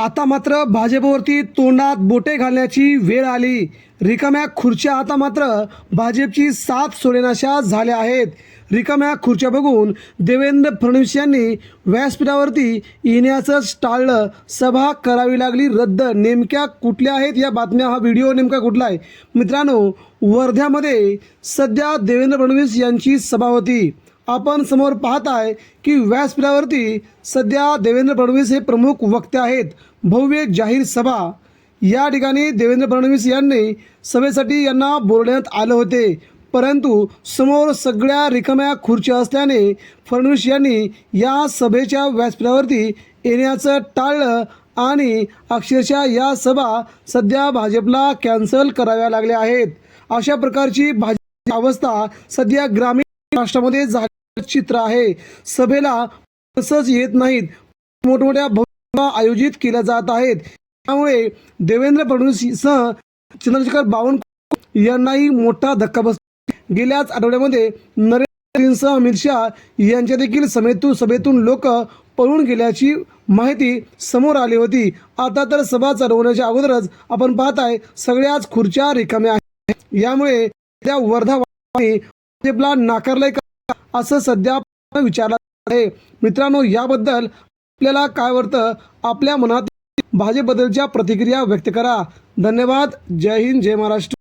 आता मात्र भाजपवरती तोंडात बोटे घालण्याची वेळ आली. रिकाम्या खुर्च्या आता मात्र भाजपची साथ सोडेनाशा झाल्या आहेत. रिकाम्या खुर्च्या बघून देवेंद्र फडणवीस यांनी व्यासपीठावरती येण्याचंच टाळलं. सभा करावी लागली रद्द. नेमक्या कुठल्या आहेत या बातम्या? हा व्हिडिओ नेमका कुठला आहे? मित्रांनो वर्ध्यामध्ये सध्या देवेंद्र फडणवीस यांची सभा होती. आपण समोर पाहत आहे की व्यासपीठावरती सध्या देवेंद्र फडणवीस हे प्रमुख वक्ते आहेत. भव्य जाहीर सभा. या ठिकाणी देवेंद्र फडणवीस यांनी सभेसाठी यांना बोलण्यात आलं होते. परंतु समोर सगळ्या रिकाम्या खुर्च्या असल्याने फडणवीस यांनी या सभेच्या व्यासपीठावरती येण्याचं टाळलं आणि अक्षरशः या सभा सध्या भाजपला कॅन्सल कराव्या लागल्या आहेत. अशा प्रकारची भाजप अवस्था सध्या ग्रामीण राष्ट्रामध्ये झालेलं चित्र आहे. सभेला तसंच येत नाहीत. मोठमोठ्या भव्य आयोजित केल्या जात आहेत. त्यामुळे देवेंद्र फडणवीससह चंद्रशेखर बावनकुळे यांनाही मोठा धक्का बस गेल्याच आठवड्यामध्ये नरेंद्र मोदींसह अमित शहा यांच्या देखील समेतून सभेतून लोक पळून गेल्याची माहिती समोर आली होती. आता तर सभा चालू अगोदरच आपण पाहताय सगळ्याच खुर्च्या रिकाम्या आहेत. यामुळे त्या वर्धा भाजपला नाकारलंय का? असं सध्या विचारलं आहे. मित्रांनो याबद्दल आपल्याला काय वाटतं? आपल्या मनात भाजपबद्दलच्या प्रतिक्रिया व्यक्त करा. धन्यवाद. जय हिंद जय महाराष्ट्र.